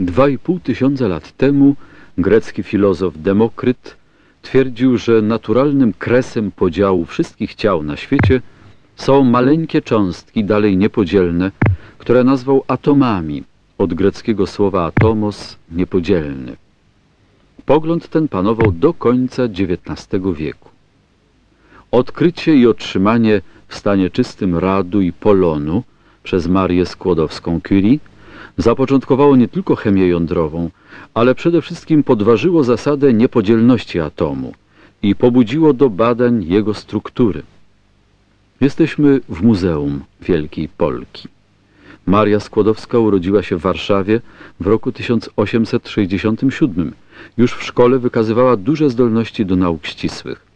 Dwa i pół tysiąca lat temu grecki filozof Demokryt twierdził, że naturalnym kresem podziału wszystkich ciał na świecie są maleńkie cząstki, dalej niepodzielne, które nazwał atomami, od greckiego słowa atomos, niepodzielny. Pogląd ten panował do końca XIX wieku. Odkrycie i otrzymanie w stanie czystym radu i polonu przez Marię Skłodowską-Curie zapoczątkowało nie tylko chemię jądrową, ale przede wszystkim podważyło zasadę niepodzielności atomu i pobudziło do badań jego struktury. Jesteśmy w Muzeum Wielkiej Polki. Maria Skłodowska urodziła się w Warszawie w roku 1867. Już w szkole wykazywała duże zdolności do nauk ścisłych.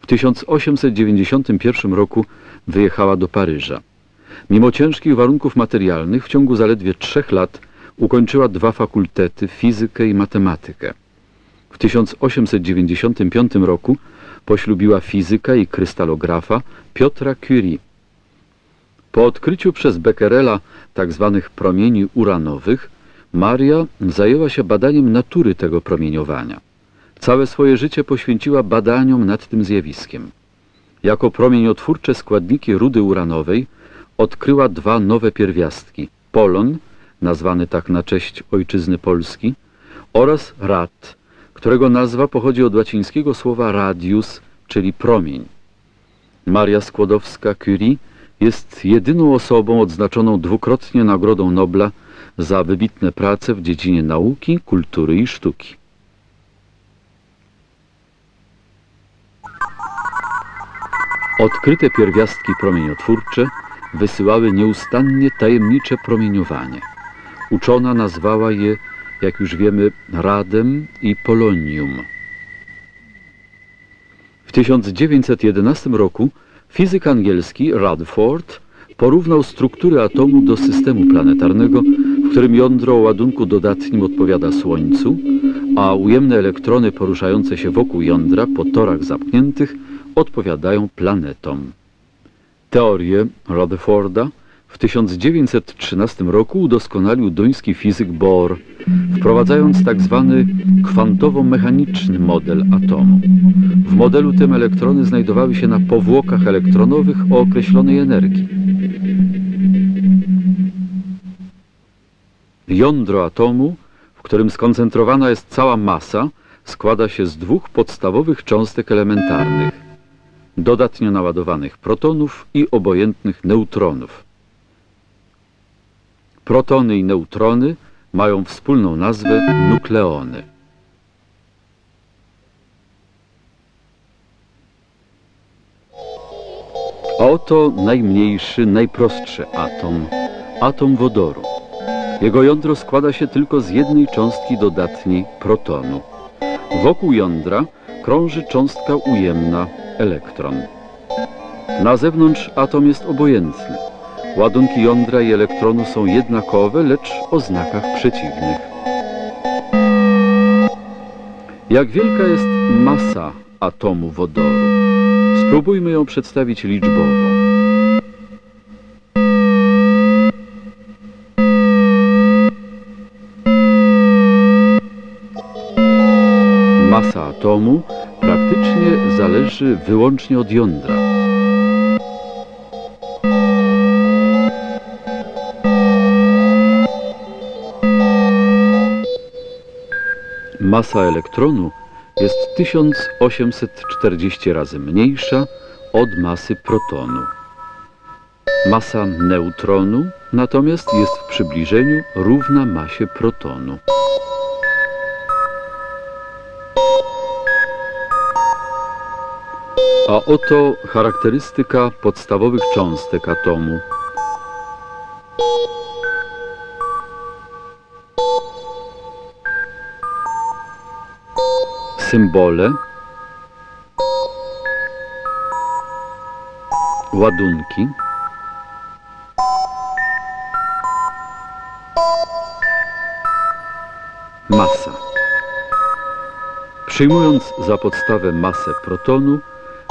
W 1891 roku wyjechała do Paryża. Mimo ciężkich warunków materialnych w ciągu zaledwie trzech lat ukończyła dwa fakultety, fizykę i matematykę. W 1895 roku poślubiła fizyka i krystalografa Piotra Curie. Po odkryciu przez Becquerela tzw. promieni uranowych, Maria zajęła się badaniem natury tego promieniowania. Całe swoje życie poświęciła badaniom nad tym zjawiskiem. Jako promieniotwórcze składniki rudy uranowej odkryła dwa nowe pierwiastki – polon, nazwany tak na cześć ojczyzny Polski, oraz rad, którego nazwa pochodzi od łacińskiego słowa radius, czyli promień. Maria Skłodowska-Curie jest jedyną osobą odznaczoną dwukrotnie Nagrodą Nobla za wybitne prace w dziedzinie nauki, kultury i sztuki. Odkryte pierwiastki promieniotwórcze wysyłały nieustannie tajemnicze promieniowanie. Uczona nazwała je, jak już wiemy, radem i polonium. W 1911 roku fizyk angielski Radford porównał struktury atomu do systemu planetarnego, którym jądro o ładunku dodatnim odpowiada Słońcu, a ujemne elektrony poruszające się wokół jądra po torach zamkniętych odpowiadają planetom. Teorię Rutherforda w 1913 roku udoskonalił duński fizyk Bohr, wprowadzając tak zwany kwantowo-mechaniczny model atomu. W modelu tym elektrony znajdowały się na powłokach elektronowych o określonej energii. Jądro atomu, w którym skoncentrowana jest cała masa, składa się z dwóch podstawowych cząstek elementarnych dodatnio naładowanych protonów i obojętnych neutronów. Protony i neutrony mają wspólną nazwę nukleony. A oto najmniejszy, najprostszy atom, atom wodoru. Jego jądro składa się tylko z jednej cząstki dodatniej protonu. Wokół jądra krąży cząstka ujemna, elektron. Na zewnątrz atom jest obojętny. Ładunki jądra i elektronu są jednakowe, lecz o znakach przeciwnych. Jak wielka jest masa atomu wodoru? Spróbujmy ją przedstawić liczbowo. Atomu praktycznie zależy wyłącznie od jądra. Masa elektronu jest 1840 razy mniejsza od masy protonu. Masa neutronu natomiast jest w przybliżeniu równa masie protonu. A oto charakterystyka podstawowych cząstek atomu. Symbole. Ładunki. Masa. Przyjmując za podstawę masę protonu,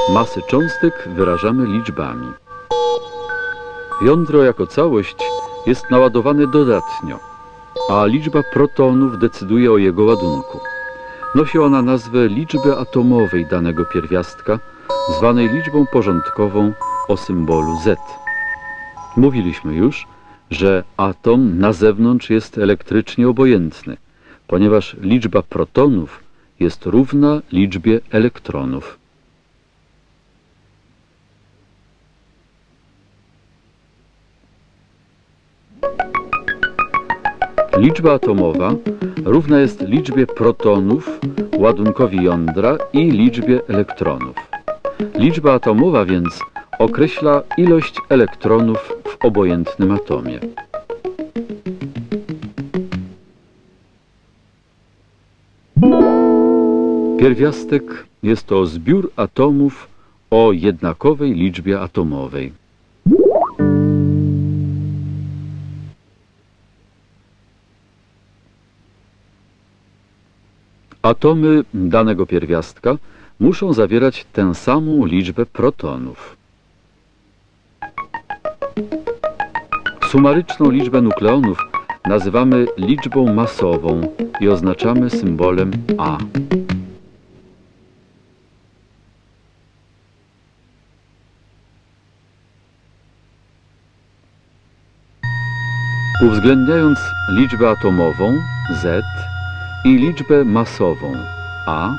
masę cząstek wyrażamy liczbami. Jądro jako całość jest naładowane dodatnio, a liczba protonów decyduje o jego ładunku. Nosi ona nazwę liczby atomowej danego pierwiastka, zwanej liczbą porządkową o symbolu Z. Mówiliśmy już, że atom na zewnątrz jest elektrycznie obojętny, ponieważ liczba protonów jest równa liczbie elektronów. Liczba atomowa równa jest liczbie protonów, ładunkowi jądra i liczbie elektronów. Liczba atomowa więc określa ilość elektronów w obojętnym atomie. Pierwiastek jest to zbiór atomów o jednakowej liczbie atomowej. Atomy danego pierwiastka muszą zawierać tę samą liczbę protonów. Sumaryczną liczbę nukleonów nazywamy liczbą masową i oznaczamy symbolem A. Uwzględniając liczbę atomową Z i liczbę masową A,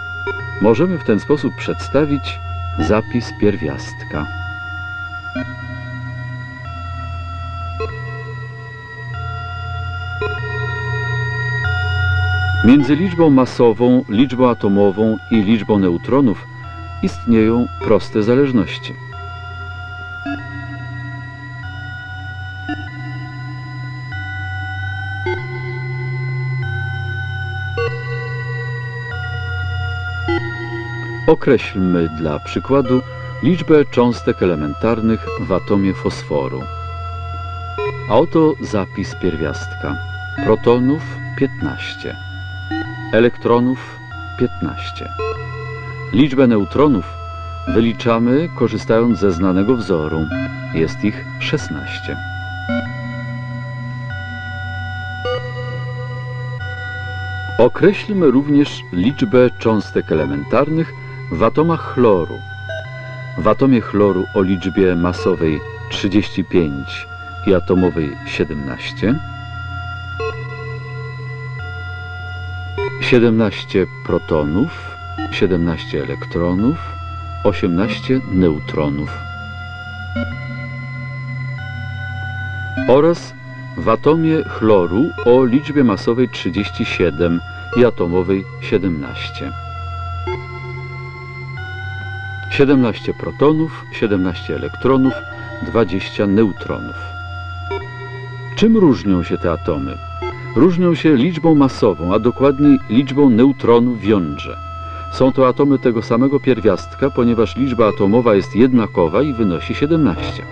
możemy w ten sposób przedstawić zapis pierwiastka. Między liczbą masową, liczbą atomową i liczbą neutronów istnieją proste zależności. Określmy dla przykładu liczbę cząstek elementarnych w atomie fosforu. A oto zapis pierwiastka. Protonów 15, elektronów 15. Liczbę neutronów wyliczamy korzystając ze znanego wzoru. Jest ich 16. Określmy również liczbę cząstek elementarnych w atomach chloru. W atomie chloru o liczbie masowej 35 i atomowej 17 17 protonów, 17 elektronów, 18 neutronów. Oraz w atomie chloru o liczbie masowej 37 i atomowej 17. 17 protonów, 17 elektronów, 20 neutronów. Czym różnią się te atomy? Różnią się liczbą masową, a dokładniej liczbą neutronów w jądrze. Są to atomy tego samego pierwiastka, ponieważ liczba atomowa jest jednakowa i wynosi 17.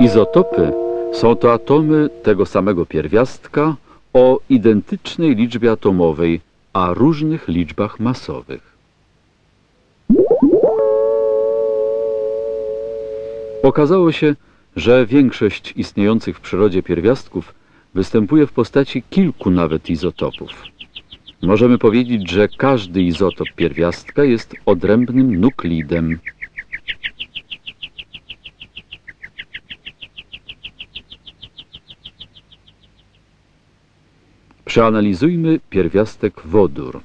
Izotopy są to atomy tego samego pierwiastka o identycznej liczbie atomowej, a różnych liczbach masowych. Okazało się, że większość istniejących w przyrodzie pierwiastków występuje w postaci kilku nawet izotopów. Możemy powiedzieć, że każdy izotop pierwiastka jest odrębnym nuklidem. Przeanalizujmy pierwiastek wodór.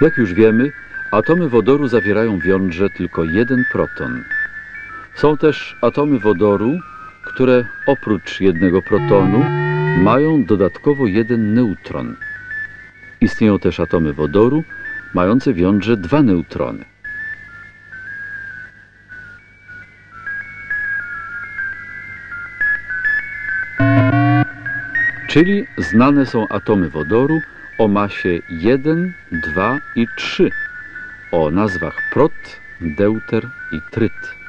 Jak już wiemy, atomy wodoru zawierają w jądrze tylko jeden proton. Są też atomy wodoru, które oprócz jednego protonu mają dodatkowo jeden neutron. Istnieją też atomy wodoru mające w jądrze dwa neutrony. Czyli znane są atomy wodoru o masie 1, 2 i 3 o nazwach prot, deuter i tryt.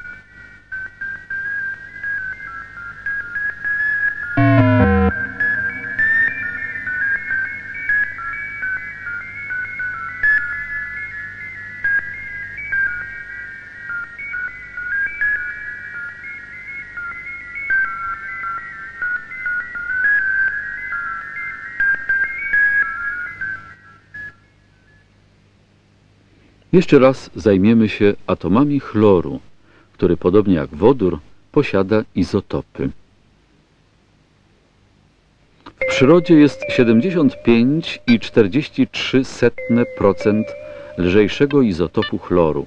Jeszcze raz zajmiemy się atomami chloru, który podobnie jak wodór posiada izotopy. W przyrodzie jest 75,43% lżejszego izotopu chloru,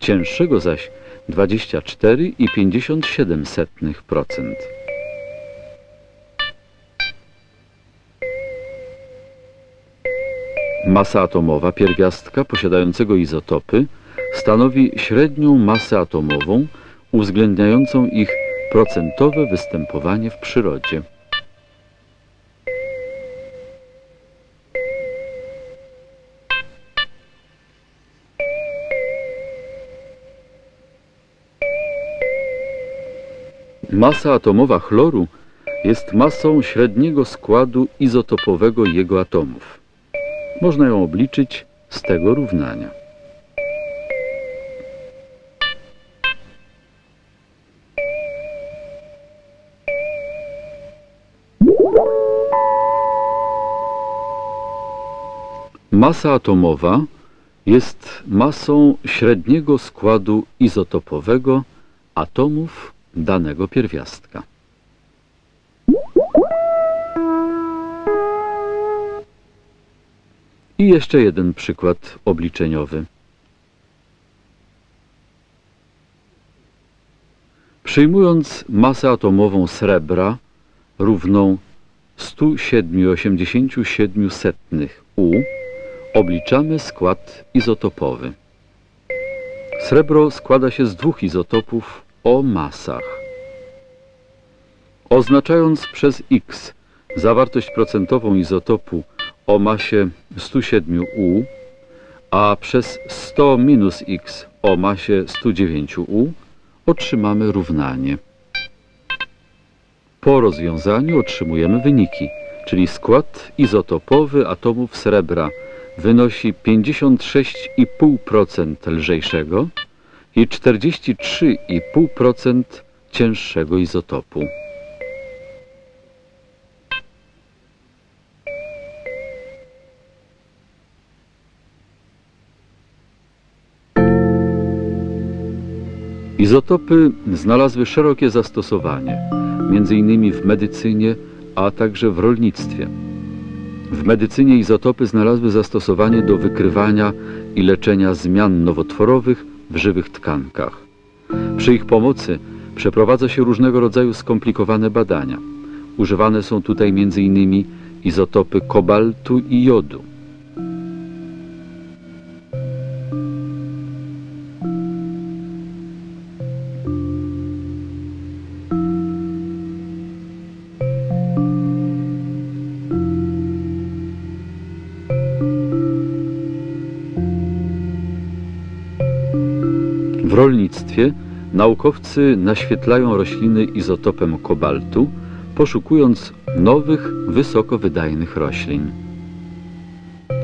cięższego zaś 24,57%. Masa atomowa pierwiastka posiadającego izotopy stanowi średnią masę atomową uwzględniającą ich procentowe występowanie w przyrodzie. Masa atomowa chloru jest masą średniego składu izotopowego jego atomów. Można ją obliczyć z tego równania. Masa atomowa jest masą średniego składu izotopowego atomów danego pierwiastka. I jeszcze jeden przykład obliczeniowy. Przyjmując masę atomową srebra równą 107,87 U, obliczamy skład izotopowy. Srebro składa się z dwóch izotopów o masach. Oznaczając przez X zawartość procentową izotopu o masie 107 U, a przez 100 minus x o masie 109 U otrzymamy równanie. Po rozwiązaniu otrzymujemy wyniki, czyli skład izotopowy atomów srebra wynosi 56,5% lżejszego i 43,5% cięższego izotopu. Izotopy znalazły szerokie zastosowanie, m.in. w medycynie, a także w rolnictwie. W medycynie izotopy znalazły zastosowanie do wykrywania i leczenia zmian nowotworowych w żywych tkankach. Przy ich pomocy przeprowadza się różnego rodzaju skomplikowane badania. Używane są tutaj m.in. izotopy kobaltu i jodu. Rolnictwie naukowcy naświetlają rośliny izotopem kobaltu, poszukując nowych, wysoko wydajnych roślin.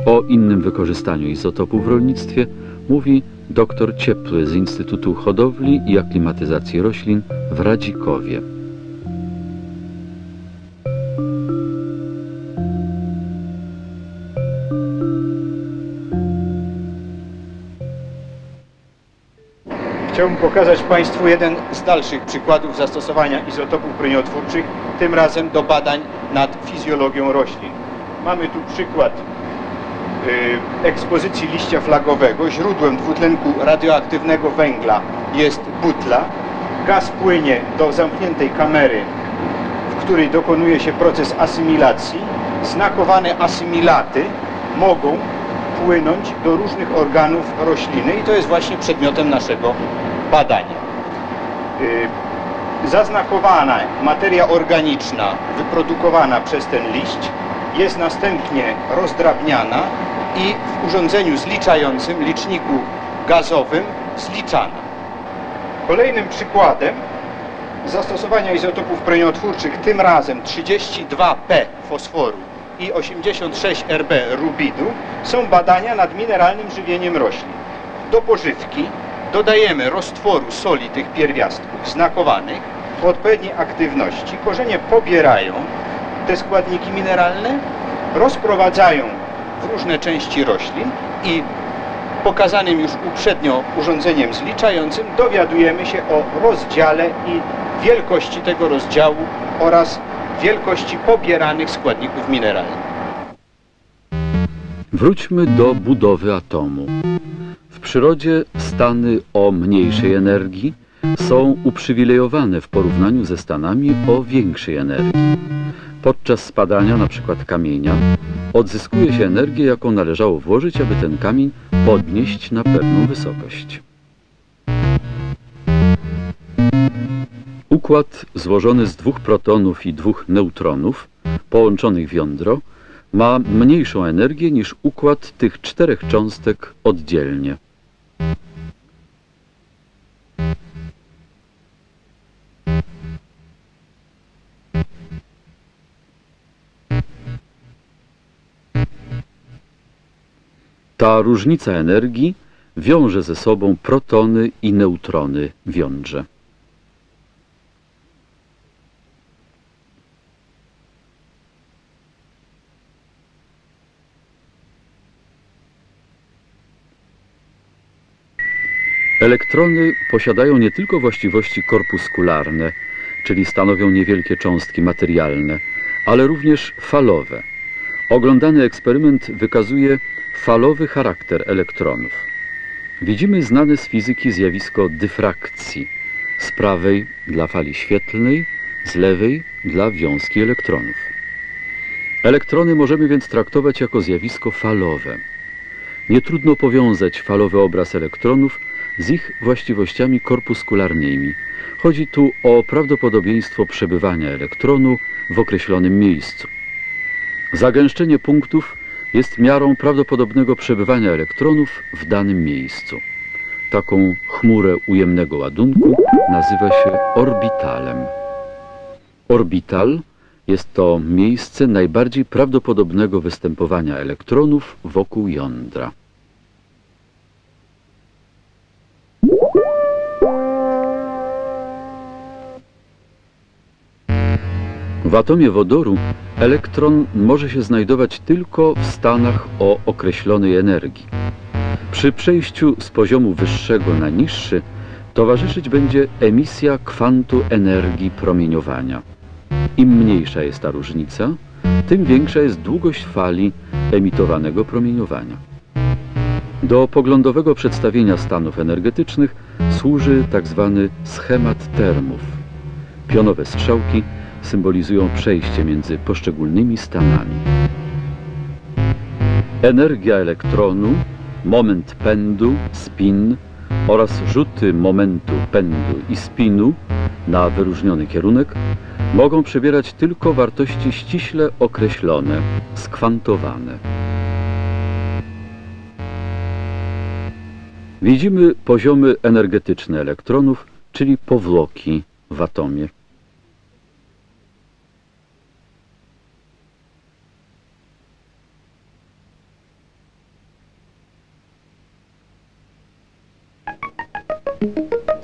O innym wykorzystaniu izotopu w rolnictwie mówi dr Ciepły z Instytutu Hodowli i Aklimatyzacji Roślin w Radzikowie. Chciałbym pokazać Państwu jeden z dalszych przykładów zastosowania izotopów promieniotwórczych, tym razem do badań nad fizjologią roślin. Mamy tu przykład y, ekspozycji liścia flagowego. Źródłem dwutlenku radioaktywnego węgla jest butla. Gaz płynie do zamkniętej kamery, w której dokonuje się proces asymilacji. Znakowane asymilaty mogą płynąć do różnych organów rośliny i to jest właśnie przedmiotem naszego badania. Y, Zaznakowana materia organiczna wyprodukowana przez ten liść jest następnie rozdrabniana i w urządzeniu zliczającym, liczniku gazowym zliczana. Kolejnym przykładem zastosowania izotopów proniotwórczych, tym razem 32P fosforu i 86RB rubidu, są badania nad mineralnym żywieniem roślin. Do pożywki dodajemy roztworu soli tych pierwiastków znakowanych o odpowiedniej aktywności. Korzenie pobierają te składniki mineralne, rozprowadzają w różne części roślin i pokazanym już uprzednio urządzeniem zliczającym dowiadujemy się o rozdziale i wielkości tego rozdziału oraz wielkości pobieranych składników mineralnych. Wróćmy do budowy atomu. W przyrodzie stany o mniejszej energii są uprzywilejowane w porównaniu ze stanami o większej energii. Podczas spadania np. kamienia odzyskuje się energię, jaką należało włożyć, aby ten kamień podnieść na pewną wysokość. Układ złożony z dwóch protonów i dwóch neutronów, połączonych w jądro, ma mniejszą energię niż układ tych czterech cząstek oddzielnie. Ta różnica energii wiąże ze sobą protony i neutrony w jądrze. Elektrony posiadają nie tylko właściwości korpuskularne, czyli stanowią niewielkie cząstki materialne, ale również falowe. Oglądany eksperyment wykazuje falowy charakter elektronów. Widzimy znane z fizyki zjawisko dyfrakcji. Z prawej dla fali świetlnej, z lewej dla wiązki elektronów. Elektrony możemy więc traktować jako zjawisko falowe. Nie trudno powiązać falowy obraz elektronów z ich właściwościami korpuskularnymi. Chodzi tu o prawdopodobieństwo przebywania elektronu w określonym miejscu. Zagęszczenie punktów jest miarą prawdopodobnego przebywania elektronów w danym miejscu. Taką chmurę ujemnego ładunku nazywa się orbitalem. Orbital jest to miejsce najbardziej prawdopodobnego występowania elektronów wokół jądra. W atomie wodoru elektron może się znajdować tylko w stanach o określonej energii. Przy przejściu z poziomu wyższego na niższy towarzyszyć będzie emisja kwantu energii promieniowania. Im mniejsza jest ta różnica, tym większa jest długość fali emitowanego promieniowania. Do poglądowego przedstawienia stanów energetycznych służy tzw. schemat termów. Pionowe strzałki symbolizują przejście między poszczególnymi stanami. Energia elektronu, moment pędu, spin oraz rzuty momentu pędu i spinu na wyróżniony kierunek mogą przybierać tylko wartości ściśle określone, skwantowane. Widzimy poziomy energetyczne elektronów, czyli powłoki w atomie.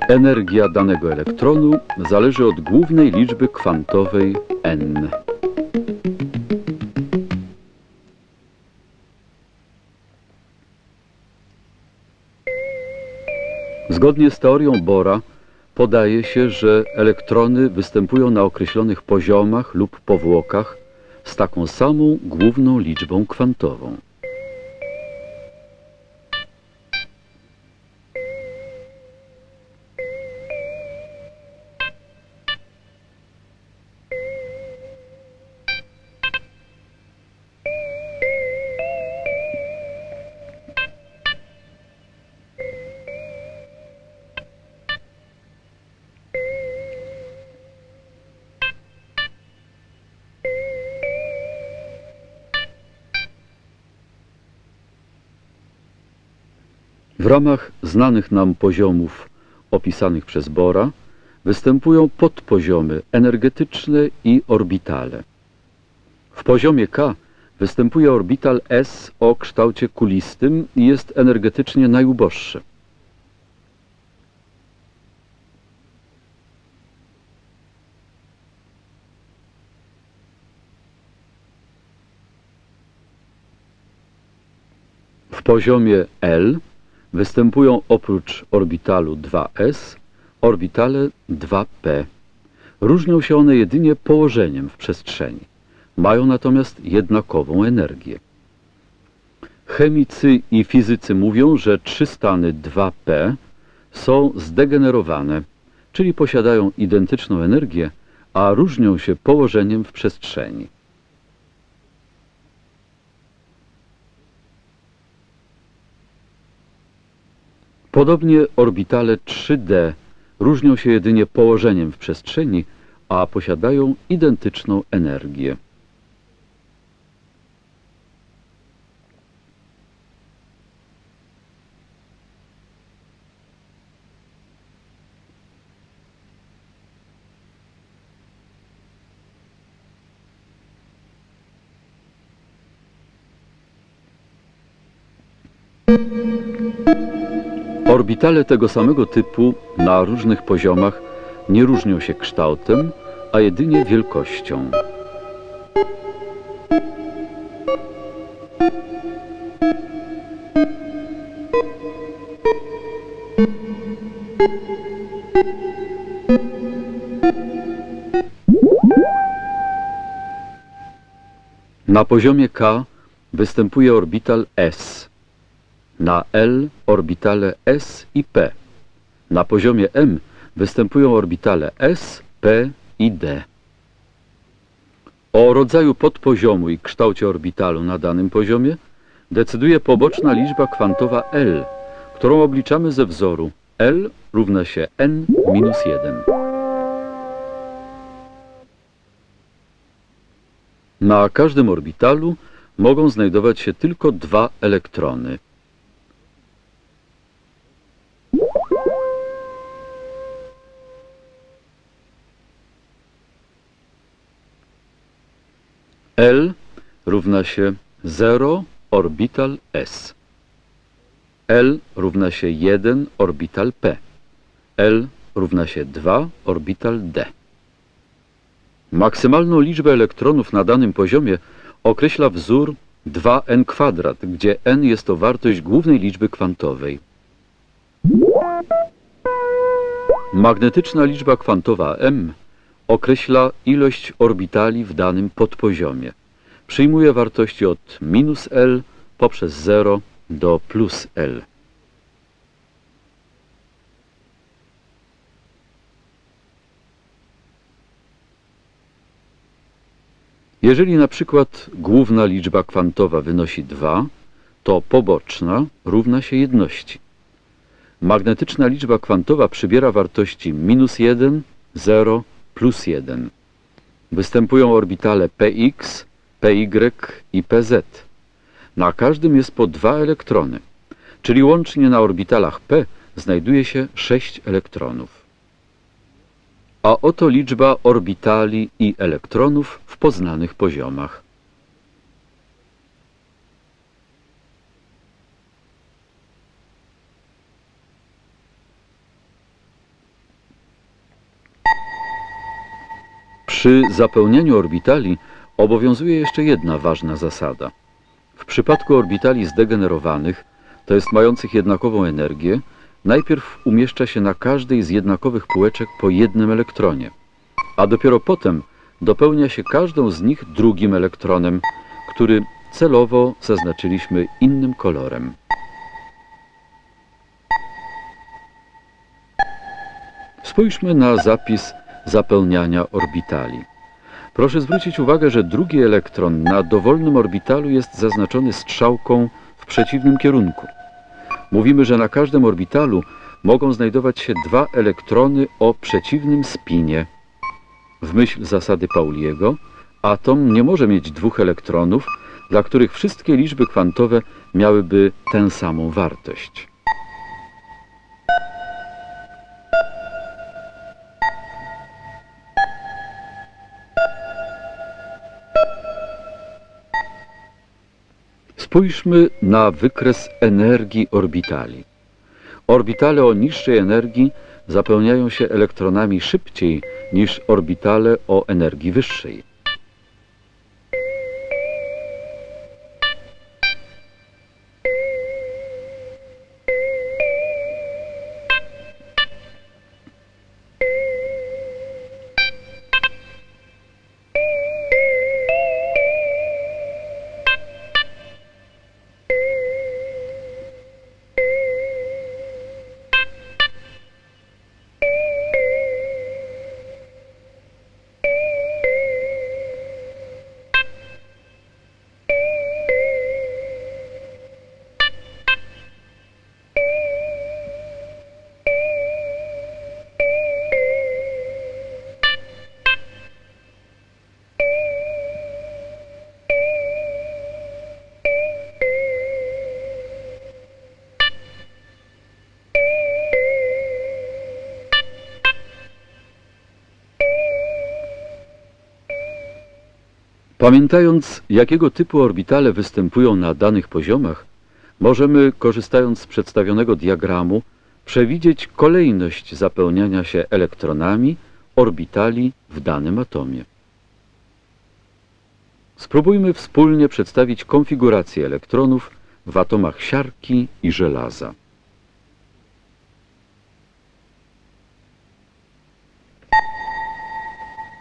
Energia danego elektronu zależy od głównej liczby kwantowej n. Zgodnie z teorią Bora podaje się, że elektrony występują na określonych poziomach lub powłokach z taką samą główną liczbą kwantową. W ramach znanych nam poziomów opisanych przez Bora występują podpoziomy energetyczne i orbitale. W poziomie K występuje orbital S o kształcie kulistym i jest energetycznie najuboższy. W poziomie L występują oprócz orbitalu 2s orbitale 2p. Różnią się one jedynie położeniem w przestrzeni. Mają natomiast jednakową energię. Chemicy i fizycy mówią, że trzy stany 2p są zdegenerowane, czyli posiadają identyczną energię, a różnią się położeniem w przestrzeni. Podobnie orbitale 3D różnią się jedynie położeniem w przestrzeni, a posiadają identyczną energię. Orbitale tego samego typu na różnych poziomach nie różnią się kształtem, a jedynie wielkością. Na poziomie K występuje orbital S. Na L orbitale S i P. Na poziomie M występują orbitale S, P i D. O rodzaju podpoziomu i kształcie orbitalu na danym poziomie decyduje poboczna liczba kwantowa L, którą obliczamy ze wzoru L równa się n minus 1. Na każdym orbitalu mogą znajdować się tylko dwa elektrony. L równa się 0 orbital S. L równa się 1 orbital P. L równa się 2 orbital D. Maksymalną liczbę elektronów na danym poziomie określa wzór 2n kwadrat, gdzie n jest to wartość głównej liczby kwantowej. Magnetyczna liczba kwantowa m określa ilość orbitali w danym podpoziomie. Przyjmuje wartości od minus L poprzez 0 do plus L. Jeżeli na przykład główna liczba kwantowa wynosi 2, to poboczna równa się jedności. Magnetyczna liczba kwantowa przybiera wartości minus 1, 0, plus 1. Występują orbitale px, py i pz. Na każdym jest po dwa elektrony, czyli łącznie na orbitalach p znajduje się 6 elektronów. A oto liczba orbitali i elektronów w poznanych poziomach. Przy zapełnianiu orbitali obowiązuje jeszcze jedna ważna zasada. W przypadku orbitali zdegenerowanych, to jest mających jednakową energię, najpierw umieszcza się na każdej z jednakowych półeczek po jednym elektronie, a dopiero potem dopełnia się każdą z nich drugim elektronem, który celowo zaznaczyliśmy innym kolorem. Spójrzmy na zapis zapełniania orbitali. Proszę zwrócić uwagę, że drugi elektron na dowolnym orbitalu jest zaznaczony strzałką w przeciwnym kierunku. Mówimy, że na każdym orbitalu mogą znajdować się dwa elektrony o przeciwnym spinie. W myśl zasady Pauliego atom nie może mieć dwóch elektronów, dla których wszystkie liczby kwantowe miałyby tę samą wartość. Spójrzmy na wykres energii orbitali. Orbitale o niższej energii zapełniają się elektronami szybciej niż orbitale o energii wyższej. Pamiętając, jakiego typu orbitale występują na danych poziomach, możemy, korzystając z przedstawionego diagramu, przewidzieć kolejność zapełniania się elektronami orbitali w danym atomie. Spróbujmy wspólnie przedstawić konfigurację elektronów w atomach siarki i żelaza.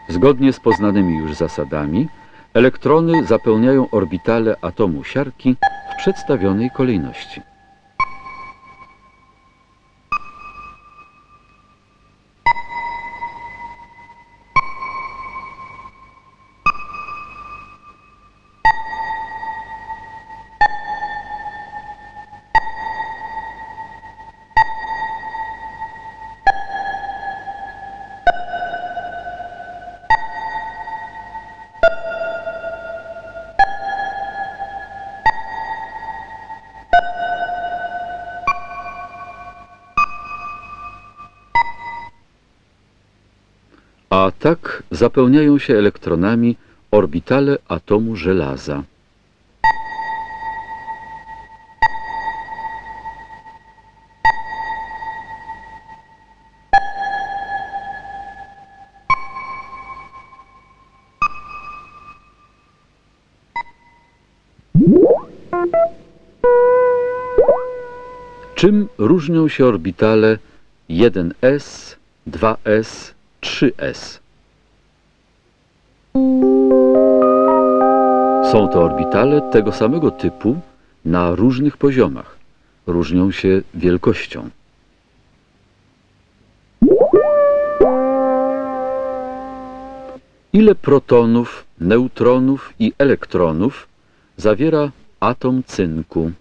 Zgodnie z poznanymi już zasadami, elektrony zapełniają orbitale atomu siarki w przedstawionej kolejności. A tak zapełniają się elektronami orbitale atomu żelaza. Czym różnią się orbitale 1s, 2s, 3s? Są to orbitale tego samego typu na różnych poziomach. Różnią się wielkością. Ile protonów, neutronów i elektronów zawiera atom cynku?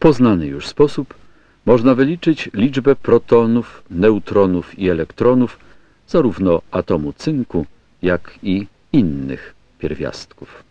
Poznany już sposób można wyliczyć liczbę protonów, neutronów i elektronów zarówno atomu cynku, jak i innych pierwiastków.